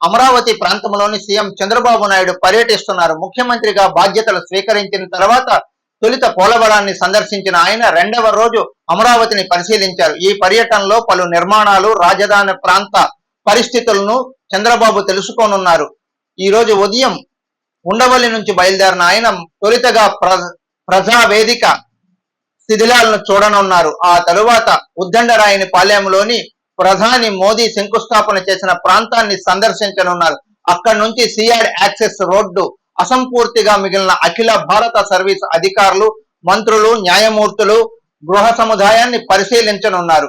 అమరావతి ప్రాంతంలోని సీఎం చంద్రబాబు నాయుడు పర్యటిస్తున్నారు. ముఖ్యమంత్రిగా బాధ్యతలు స్వీకరించిన తర్వాత తొలిత పోలవరాన్ని సందర్శించిన ఆయన రెండవ రోజు అమరావతిని పరిశీలించారు. ఈ పర్యటనలో పలు నిర్మాణాలు రాజధాని ప్రాంత పరిస్థితులను చంద్రబాబు తెలుసుకోనున్నారు. ఈ రోజు ఉదయం ఉండవల్లి నుంచి బయలుదేరిన ఆయన తొలితగా ప్ర ప్రజా వేదిక శిథిలాలను చూడనున్నారు. ఆ తరువాత ఉద్దండరాయని పాలెంలోని ప్రధాని మోదీ శంకుస్థాపన చేసిన ప్రాంతాన్ని సందర్శించనున్నారు. అక్కడి నుంచి సియాడ్ యాక్సెస్ రోడ్డు అసంపూర్తిగా మిగిలిన అఖిల భారత సర్వీస్ అధికారులు మంత్రులు న్యాయమూర్తులు గృహ సముదాయాన్ని పరిశీలించనున్నారు.